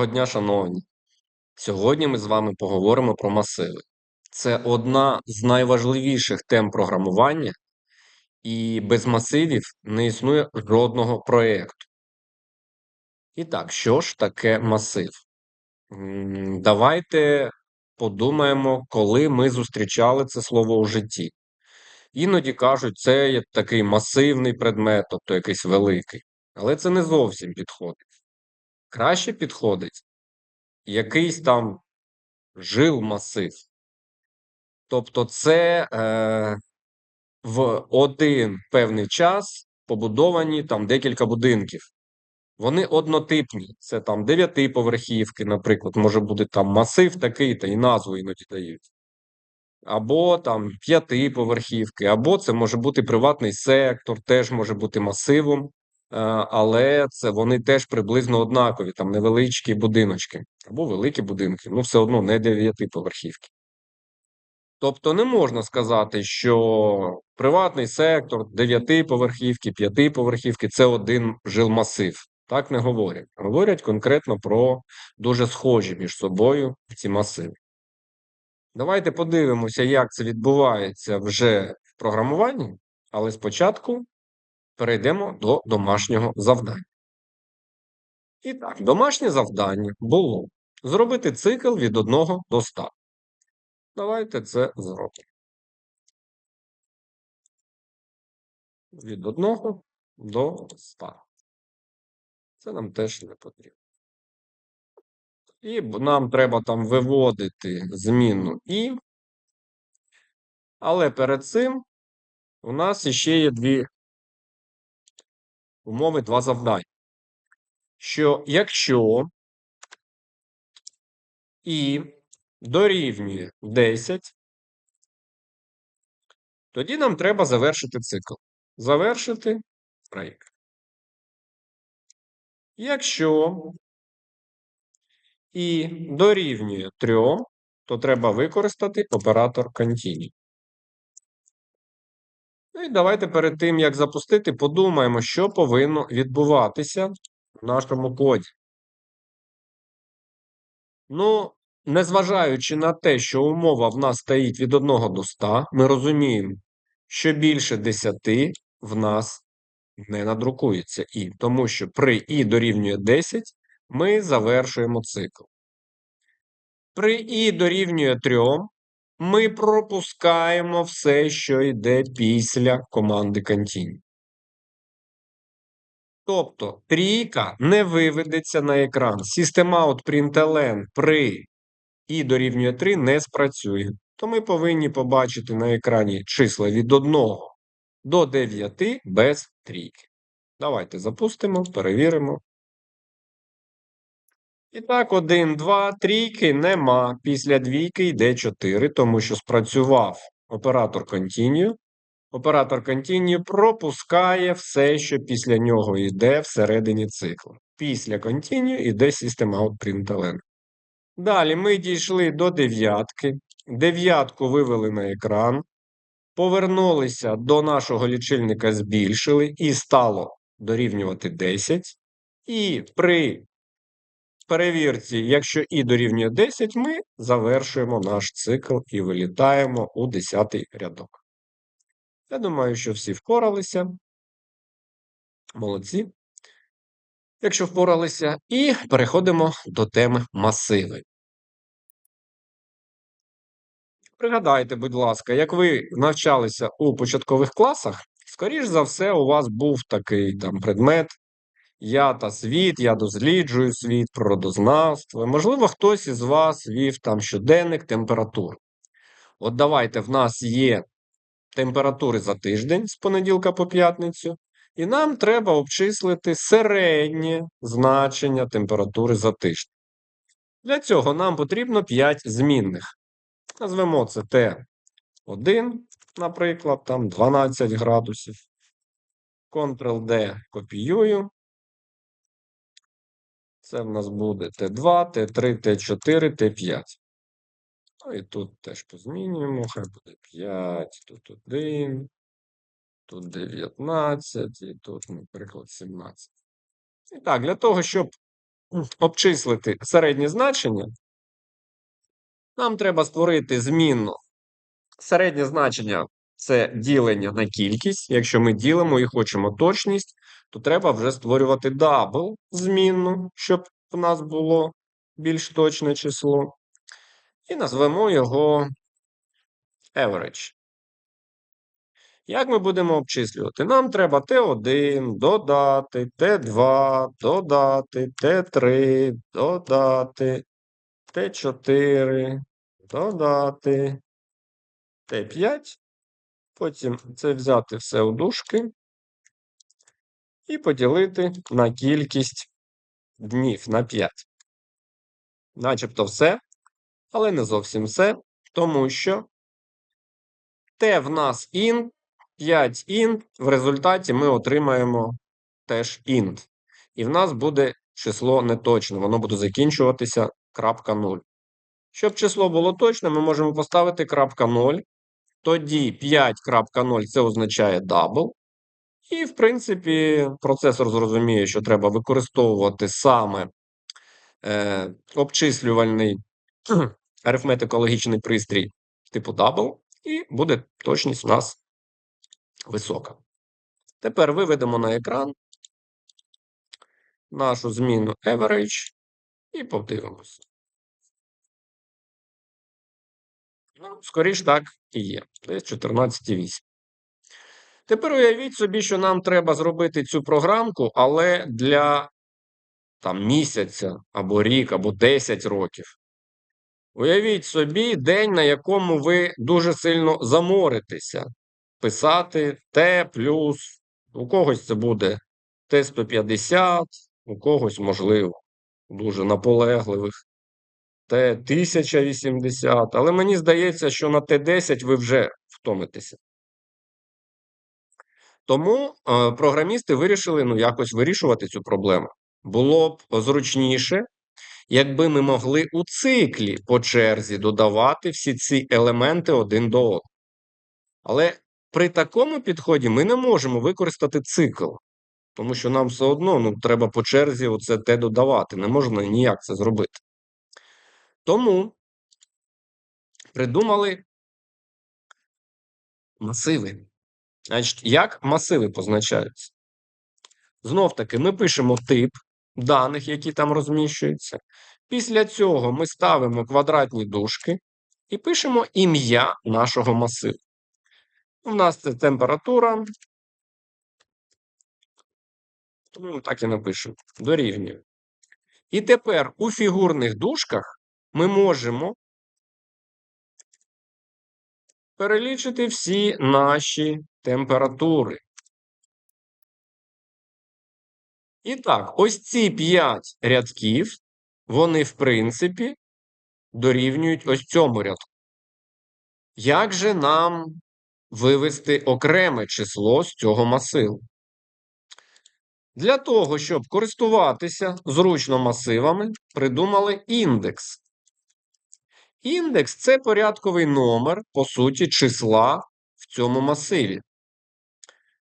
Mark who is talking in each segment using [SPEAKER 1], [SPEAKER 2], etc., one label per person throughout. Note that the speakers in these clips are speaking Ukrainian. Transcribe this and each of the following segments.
[SPEAKER 1] Доброго дня, шановні! Сьогодні ми з вами поговоримо про масиви. Це одна з найважливіших тем програмування, і без масивів не існує жодного проєкту. І так, що ж таке масив? Давайте подумаємо, коли ми зустрічали це слово у житті. Іноді кажуть, це є такий масивний предмет, тобто якийсь великий. Але це не зовсім підходить. Краще підходить якийсь там жилмасив. Тобто, це е, в один певний час побудовані там декілька будинків. Вони однотипні. Це там дев'ятиповерхівки, наприклад, може бути там масив такий, та і назву іноді дають. Або там п'ятиповерхівки, або це може бути приватний сектор, теж може бути масивом, але це вони теж приблизно однакові, там невеличкі будиночки, або великі будинки, ну все одно не дев'ятиповерхівки. Тобто не можна сказати, що приватний сектор, дев'ятиповерхівки, п'ятиповерхівки це один жилмасив. Так не говорять. Говорять конкретно про дуже схожі між собою ці масиви. Давайте подивимося, як це відбувається вже в програмуванні, але спочатку перейдемо до домашнього завдання. І так, домашнє завдання було зробити цикл від 1 до 100. Давайте це зробимо. Від 1 до 100. Це нам теж не потрібно. І нам треба там виводити зміну і. Але перед цим у нас ще є дві умови, два завдання. Що якщо і дорівнює 10, тоді нам треба завершити цикл. Завершити брейк. Якщо і дорівнює 3, то треба використати оператор Continue. Ну і давайте перед тим, як запустити, подумаємо, що повинно відбуватися в нашому коді. Ну, незважаючи на те, що умова в нас стоїть від 1 до 100, ми розуміємо, що більше 10 в нас не надрукується і, тому що при і дорівнює 10 ми завершуємо цикл. При і дорівнює 3 ми пропускаємо все, що йде після команди Continue. Тобто трійка не виведеться на екран. Systemout println при і дорівнює 3 не спрацює. То ми повинні побачити на екрані числа від 1 до 9 без трійки. Давайте запустимо, перевіримо. І так, 1, 2, трійки нема. Після двійки йде 4, тому що спрацював оператор Continue. Оператор Continue пропускає все, що після нього йде всередині циклу. Після Continue йде System Out Далі ми дійшли до дев'ятки. Дев'ятку вивели на екран. Повернулися до нашого лічильника, збільшили, і стало дорівнювати 10. І при перевірці, якщо і дорівнює 10, ми завершуємо наш цикл і вилітаємо у 10 рядок. Я думаю, що всі впоралися. Молодці. Якщо впоралися, і переходимо до теми масиви. Пригадайте, будь ласка, як ви навчалися у початкових класах, скоріш за все, у вас був такий там предмет. Я та світ, я досліджую світ, природознавство. Можливо, хтось із вас вів там щоденник температур. От давайте в нас є температури за тиждень з понеділка по п'ятницю, і нам треба обчислити середнє значення температури за тиждень. Для цього нам потрібно 5 змінних. Назвемо це Т1, наприклад, там 12 градусів. Ctrl-D копіюю. Це в нас буде Т2, Т3, Т4, Т5. Ну і тут теж позмінюємо, хай буде 5, тут 1, тут 19 і тут, наприклад, 17. І так, для того, щоб обчислити середнє значення, нам треба створити змінну. Середнє значення це ділення на кількість. Якщо ми ділимо і хочемо точність, то треба вже створювати дабл змінну, щоб в нас було більш точне число. І назвемо його average. Як ми будемо обчислювати? Нам треба Т1 додати, Т2 додати, Т3 додати, Т4 додати, Т5. Потім це взяти все у дужки і поділити на кількість днів на 5. Начебто все, але не зовсім все, тому що Т в нас int, 5 int, в результаті ми отримаємо теж int. І в нас буде число неточне, воно буде закінчуватися крапка 0. Щоб число було точне, ми можемо поставити крапка 0. Тоді 5.0 це означає double. І, в принципі, процесор зрозуміє, що треба використовувати саме е, обчислювальний арифметико-логічний пристрій типу double, і буде точність у нас висока. Тепер виведемо на екран нашу зміну average і подивимося. Ну, скоріш так і є. Десь 14,8. Тепер уявіть собі, що нам треба зробити цю програмку, але для там, місяця, або рік, або 10 років. Уявіть собі день, на якому ви дуже сильно заморитеся. Писати Т плюс, у когось це буде Т150, у когось, можливо, дуже наполегливих Т1080. Але мені здається, що на Т10 ви вже втомитеся. Тому е, програмісти вирішили ну, якось вирішувати цю проблему. Було б зручніше, якби ми могли у циклі по черзі додавати всі ці елементи один до одного. Але при такому підході ми не можемо використати цикл, тому що нам все одно ну, треба по черзі оце те додавати. Не можна ніяк це зробити. Тому придумали масиви. Значить, як масиви позначаються? Знов таки, ми пишемо тип даних, які там розміщуються. Після цього ми ставимо квадратні дужки і пишемо ім'я нашого масиву. У нас це температура. Тому так і напишемо. Дорівнює. І тепер у фігурних дужках ми можемо перелічити всі наші температури. І так, ось ці 5 рядків, вони, в принципі, дорівнюють ось цьому рядку. Як же нам вивести окреме число з цього масиву? Для того, щоб користуватися зручно масивами, придумали індекс. Індекс це порядковий номер, по суті, числа в цьому масиві.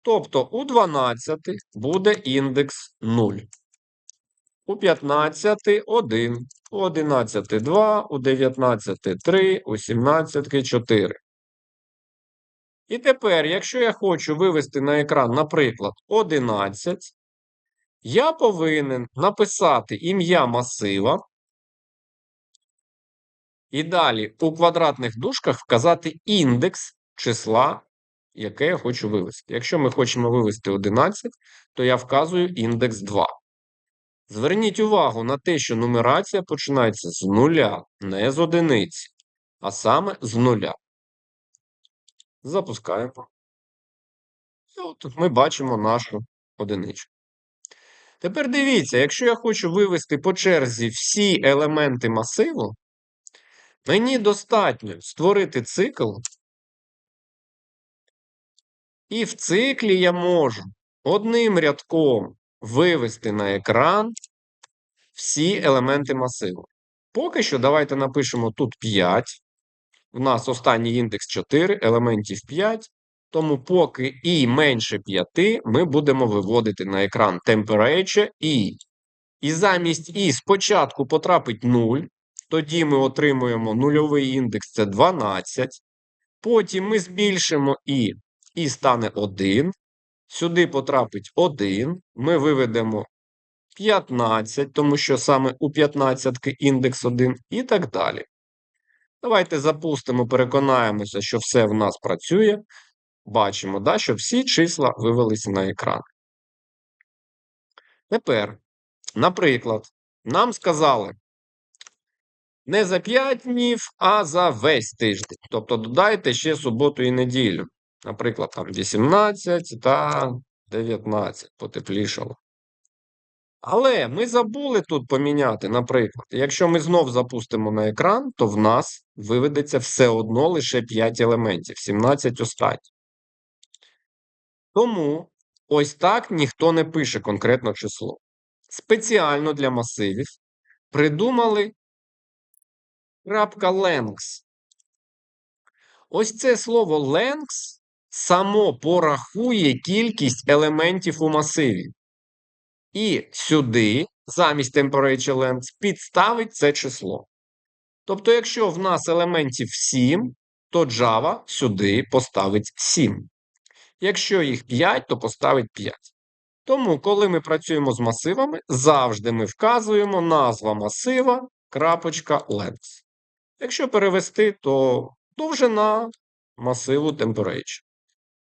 [SPEAKER 1] Тобто у 12 буде індекс 0. У 15 1, у 11 2, у 19 3, у 17 4. І тепер, якщо я хочу вивести на екран, наприклад, 11, я повинен написати ім'я масива. І далі у квадратних дужках вказати індекс числа, яке я хочу вивести. Якщо ми хочемо вивести 11, то я вказую індекс 2. Зверніть увагу на те, що нумерація починається з нуля, не з одиниці, а саме з нуля. Запускаємо. І от ми бачимо нашу одиничку. Тепер дивіться, якщо я хочу вивести по черзі всі елементи масиву, мені достатньо створити цикл, і в циклі я можу одним рядком вивести на екран всі елементи масиву. Поки що давайте напишемо тут 5. У нас останній індекс 4, елементів 5. Тому поки і менше 5, ми будемо виводити на екран temperature і і замість і спочатку потрапить 0, тоді ми отримуємо нульовий індекс це 12. Потім ми збільшимо і, і стане 1. Сюди потрапить 1. Ми виведемо 15, тому що саме у 15 індекс 1 і так далі. Давайте запустимо, переконаємося, що все в нас працює. Бачимо, да, що всі числа вивелися на екран. Тепер, наприклад, нам сказали не за 5 днів, а за весь тиждень. Тобто додайте ще суботу і неділю. Наприклад, там 18 та 19 потеплішало. Але ми забули тут поміняти, наприклад, якщо ми знов запустимо на екран, то в нас виведеться все одно лише 5 елементів, 17 останніх. Тому ось так ніхто не пише конкретно число. Спеціально для масивів придумали крапка length. Ось це слово length само порахує кількість елементів у масиві. І сюди, замість temperature length, підставить це число. Тобто, якщо в нас елементів 7, то Java сюди поставить 7. Якщо їх 5, то поставить 5. Тому, коли ми працюємо з масивами, завжди ми вказуємо назва масива крапочка length. Якщо перевести, то довжина масиву temperature.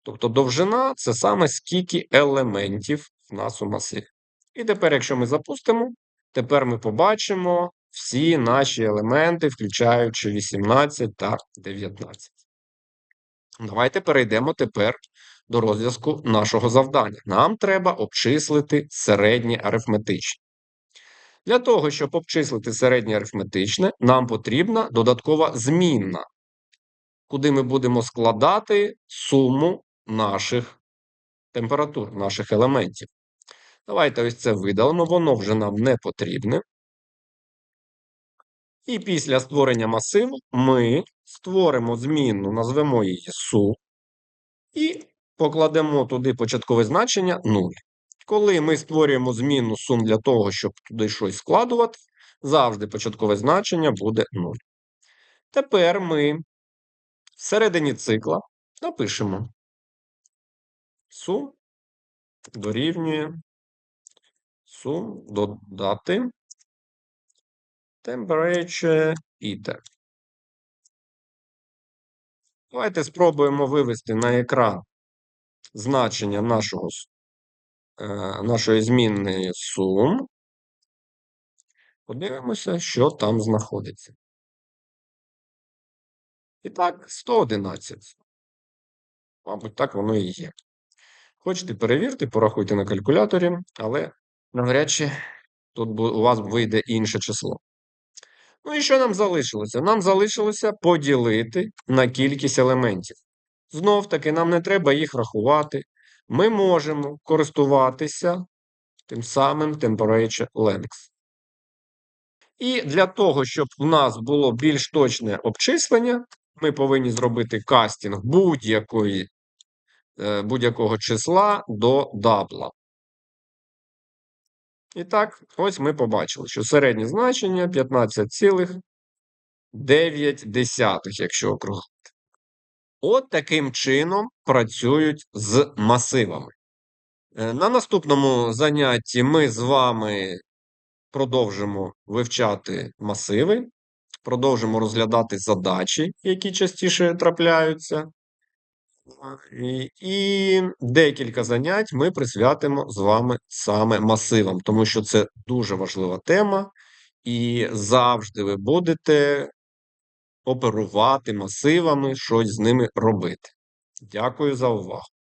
[SPEAKER 1] Тобто довжина це саме скільки елементів в нас у масиві. І тепер, якщо ми запустимо, тепер ми побачимо всі наші елементи, включаючи 18 та 19. Давайте перейдемо тепер до розв'язку нашого завдання. Нам треба обчислити середнє арифметичне. Для того, щоб обчислити середнє арифметичне, нам потрібна додаткова змінна, куди ми будемо складати суму наших температур, наших елементів. Давайте ось це видалимо, воно вже нам не потрібне. І після створення масиву ми створимо змінну, назвемо її су, і покладемо туди початкове значення 0. Коли ми створюємо змінну сум для того, щоб туди щось складувати, завжди початкове значення буде 0. Тепер ми всередині цикла напишемо сум дорівнює сум додати temperature heater. Давайте спробуємо вивести на екран значення нашого, нашої змінної сум. Подивимося, що там знаходиться. І так, 111. Мабуть, так воно і є. Хочете перевірте, порахуйте на калькуляторі, але навряд чи тут у вас вийде інше число. Ну і що нам залишилося? Нам залишилося поділити на кількість елементів. Знов таки, нам не треба їх рахувати. Ми можемо користуватися тим самим temperature length. І для того, щоб в нас було більш точне обчислення, ми повинні зробити кастинг будь-якої Е, будь-якого числа до дабла. І так, ось ми побачили, що середнє значення 15,9, якщо округлити. От таким чином працюють з масивами. Е, на наступному занятті ми з вами продовжимо вивчати масиви, продовжимо розглядати задачі, які частіше трапляються. І, і декілька занять ми присвятимо з вами саме масивам, тому що це дуже важлива тема, і завжди ви будете оперувати масивами, щось з ними робити. Дякую за увагу.